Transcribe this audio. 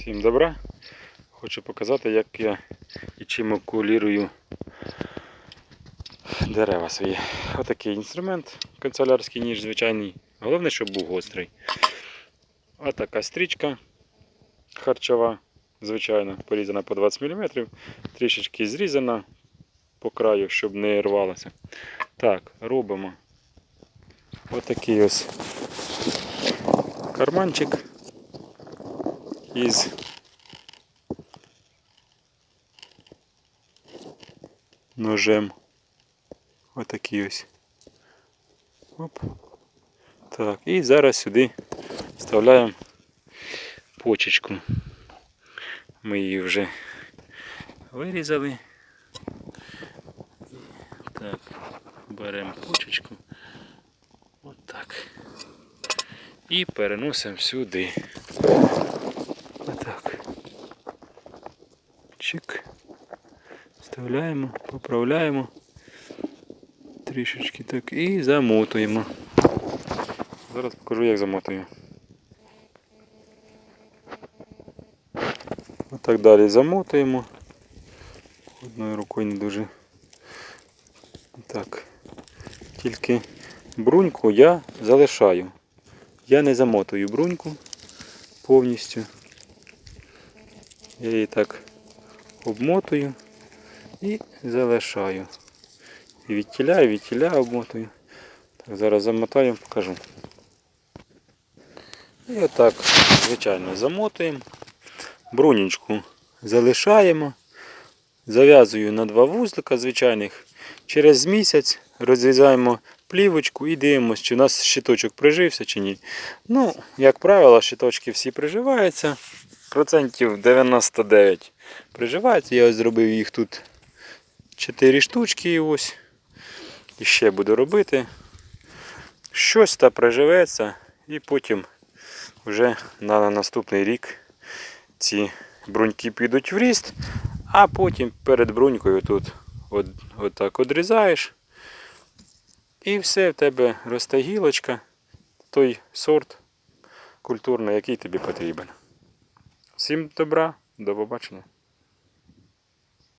Всім добра. Хочу показати, як я і чим окулірую дерева свої. Отакий інструмент, канцелярський ніж звичайний. Головне, щоб був гострий. Отака стрічка харчова, звичайно, порізана по 20 мм, трішечки зрізана по краю, щоб не рвалося. Так, робимо отакий ось карманчик із ножем. Отакий ось. Оп. Так, і зараз сюди вставляємо почечку. Ми її вже вирізали. Так, беремо почечку. Отак. І переносимо сюди. Отак. Чик. Вставляємо, поправляємо. Трішечки так і замотуємо. Зараз покажу, як замотую. Отак далі замотуємо. Одною рукою не дуже. Так. Тільки бруньку я залишаю. Я не замотую бруньку повністю. Я її так обмотую і залишаю. І відтіля, і відтіля обмотую. Так, зараз замотаю, покажу. І отак, звичайно, замотуємо. Брунічку залишаємо. Зав'язую на два вузлика звичайних. Через місяць розрізаємо плівочку і дивимося, чи у нас щиточок прижився чи ні. Ну, як правило, щиточки всі приживаються. Процентів 99 приживаються. Я ось зробив їх тут 4 штучки і ось. І ще буду робити. Щось та приживеться і потім вже на наступний рік ці бруньки підуть в ріст, а потім перед брунькою тут от, отак одрізаєш. І все в тебе росте гілочка, той сорт культурний, який тобі потрібен. Всім добра, до побачення.